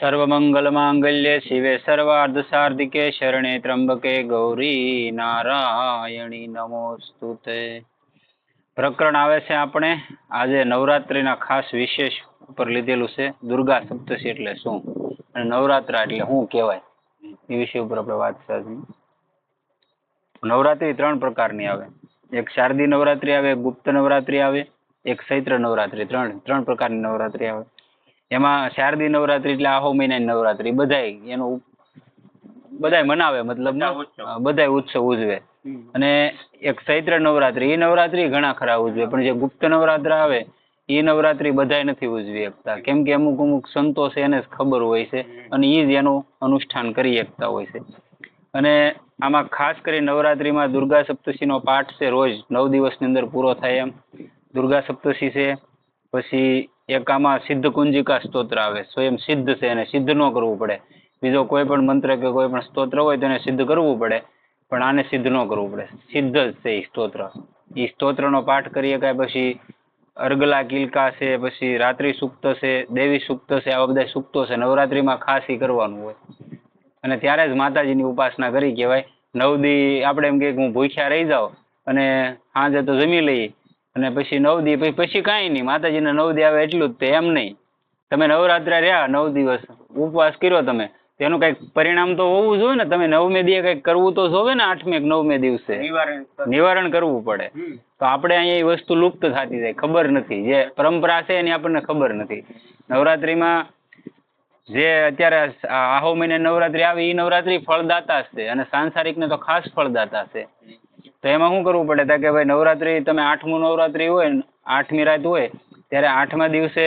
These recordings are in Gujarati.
સર્વમંગલમાંગલ્ય શિવે સર્વાર્ધસાર્ધિકે શરણે ત્રંબકે ગૌરી નારાયણી નમોસ્તુતે પ્રકરણ આવે છે આપણે આજે નવરાત્રિના ખાસ વિશેષ ઉપર લીધેલું છે, દુર્ગા સપ્તશી એટલે શું? અને નવરાત્રા એટલે શું કહેવાય, એ વિષય ઉપર આપણે વાત સાધી નવરાત્રી ત્રણ પ્રકારની આવે. એક શારદી નવરાત્રી આવે ગુપ્ત નવરાત્રી આવે, એક ચૈત્ર નવરાત્રી ત્રણ ત્રણ પ્રકારની નવરાત્રી આવે. એમાં શારદી નવરાત્રી એટલે આહો મહિનાની નવરાત્રી. બધાય એનો બધાય મનાવે મતલબ બધાય ઉત્સવ. ઉજવે. અને એક ચૈત્ર નવરાત્રી એ નવરાત્રી ઘણા ખરા ઉજવે. પણ જે ગુપ્ત નવરાત્ર આવે એ નવરાત્રી બધાય નથી ઉજવી શકતા કેમ કે અમુક અમુક સંતો છે એને જ ખબર હોય છે અને એ જ એનું અનુષ્ઠાન કરી શકતા હોય છે. અને આમાં ખાસ કરી નવરાત્રીમાં દુર્ગા સપ્તશીનો પાઠ છે રોજ. નવ દિવસની અંદર પૂરો થાય એમ. દુર્ગા સપ્તશી છે પછી એક આમાં સિદ્ધ કુંજિકા સ્તોત્ર આવે. સ્વયં સિદ્ધ છે એને સિદ્ધ ન કરવું પડે. બીજો કોઈ પણ મંત્ર કે કોઈ પણ સ્તોત્ર હોય તો એને સિદ્ધ કરવું પડે, પણ આને સિદ્ધ ન કરવું પડે. સિદ્ધ જ છે એ સ્તોત્ર. એ સ્તોત્રનો પાઠ કરીએ કાંઈ પછી અર્ગલા કિલકા છે, પછી રાત્રિ સુક્ત છે, દેવી સુક્ત છે, આવા બધા સુક્તો છે. નવરાત્રિમાં ખાસ એ કરવાનું હોય. અને ત્યારે જ માતાજીની ઉપાસના કરી કહેવાય. નવ દી આપણે એમ કે હું ભૂખ્યા રહી જાઉં અને સાંજે તો જમી લઈએ. અને પછી નવ દી પછી પછી કાંઈ નહીં. માતાજીને નવ દી આવે એટલું જ તે એમ નહીં. તમે નવરાત્રા રહ્યા નવ દિવસ ઉપવાસ કર્યો તમે. તેનું કંઈક પરિણામ તો હોવું જોઈએ ને. તમે નવમે દિવસે કંઈક કરવું તો જોવે ને આઠમે નવમે દિવસે. નિવારણ કરવું પડે. તો આપણે અહીંયા એ વસ્તુ લુપ્ત થતી જાય ખબર નથી. જે પરંપરા છે એની આપણને ખબર નથી. નવરાત્રિમાં જે અત્યારે આહો મહિને નવરાત્રી આવી એ નવરાત્રી ફળદાતા છે. અને સાંસારિકને તો ખાસ ફળદાતા છે. તો એમાં શું કરવું પડે? તા કે ભાઈ નવરાત્રી તમે આઠમું નવરાત્રી હોય ને આઠમી રાત હોય ત્યારે આઠમા દિવસે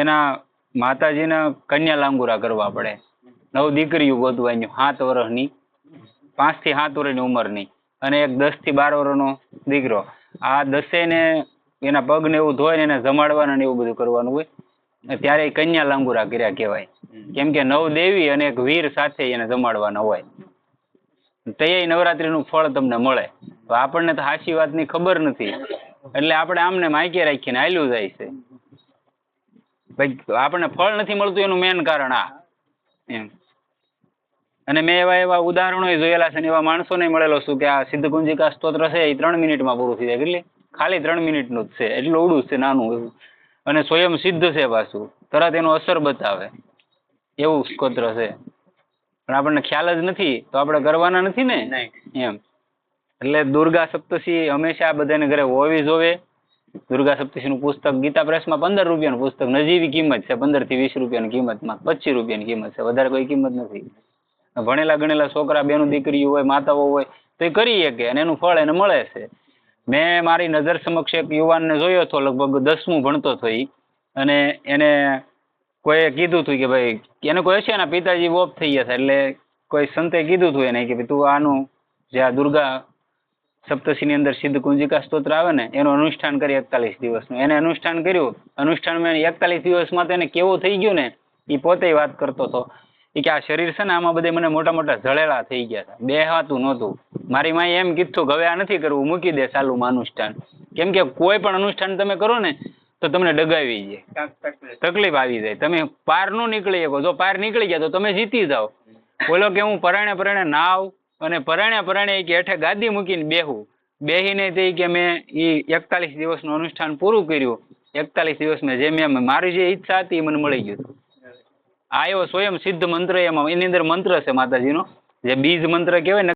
એના માતાજીના કન્યા લાંગુરા કરવા પડે. નવ દીકરીઓ ગોતવાની સાત વર્ષની પાંચથી સાત વર્ષની ઉંમરની અને એક દસથી બાર વર્ષનો દીકરો. આ દસેયને એના પગને એવું ધોઈને એને જમાડવાના ને એવું બધું કરવાનું હોય. ત્યારે કન્યા લાંગુરા કર્યા કહેવાય. કેમ કે નવ દેવી અને એક વીર સાથે એને જમાડવાના હોય. તે નવરાત્રીનું ફળ તમને મળે. આપણને તો સાચી વાતની ખબર નથી. એટલે આપણે આમને માયકે રાખીને હાલ્યું જાય છે. ભાઈ, આપણને ફળ નથી મળતું એનું મેન કારણ આ. એમ. અને મેં એવા એવા ઉદાહરણો જોયેલા છે એવા એવા માણસોને મળેલો છું કે આ સિદ્ધ કુંજિકા સ્તોત્ર છે એ ત્રણ મિનિટમાં પૂરું થઈ જાય. એટલે ખાલી ત્રણ મિનિટનું જ છે. એટલું ઓડું છે, નાનું એવું. અને સ્વયં સિદ્ધ છે પાછું. તરત એનો અસર બતાવે. એવું સ્તોત્ર છે. પણ આપણને ખ્યાલ જ નથી તો આપણે કરવાના નથી ને? એમ. એટલે દુર્ગા સપ્તશી હંમેશા બધાને ઘરે હોવી જોવે. દુર્ગા સપ્તશીનું પુસ્તક ગીતા પ્રેસમાં પંદર રૂપિયાનું પુસ્તક નજીવી કિંમત છે પંદરથી વીસ રૂપિયાની કિંમતમાં પચીસ રૂપિયાની કિંમત છે વધારે કોઈ કિંમત નથી. ભણેલા ગણેલા છોકરા બેનું દીકરીઓ હોય માતાઓ હોય તો એ કરી શકે અને એનું ફળ એને મળે છે. મેં મારી નજર સમક્ષ એક યુવાનને જોયો હતો લગભગ દસમું ભણતો હતો એ અને એને કોઈએ કીધું હતું કે ભાઈ, એને કોઈ હશે એના પિતાજી ઓફ થઈ ગયા એટલે કોઈ સંતે કીધું હતું એને કે તું આનું જે આ દુર્ગા સપ્તશીની અંદર સિદ્ધ કુંજિકા સ્તોત્ર આવે ને, એનું અનુષ્ઠાન કરી એકતાલીસ દિવસનું. એને અનુષ્ઠાન કર્યું. અનુષ્ઠાનમાં એકતાલીસ દિવસમાં તેને કેવું થઈ ગયું ને એ પોતે વાત કરતો હતો. કે આ શરીર છે ને, આમાં બધે મને મોટા મોટા જળેલા થઈ ગયા હતા બેહાતું નહોતું. મારી માએ એમ કીધું હવે આ નથી કરવું, મૂકી દે ચાલુમાં અનુષ્ઠાન. કેમ કે કોઈ પણ અનુષ્ઠાન તમે કરો ને તો તમને ડગાવી જાય તકલીફ આવી જાય. તમે પાર ન નીકળી શકો. જો પાર નીકળી ગયા તો તમે જીતી જાઓ. બોલો કે હું પરાણે પરાણે નાવ અને પરાણે પરાણે કે હેઠે ગાદી મૂકીને બેહું. બેહીને તે કે મેં એ એકતાલીસ દિવસનું અનુષ્ઠાન પૂરું કર્યું. એકતાલીસ દિવસમાં જે મેં મારી જે ઈચ્છા હતી એ મને મળી ગયું. આ એવો સ્વયં સિદ્ધ મંત્ર એમાં. એની અંદર મંત્ર છે માતાજીનો. જે બીજ મંત્ર કહેવાય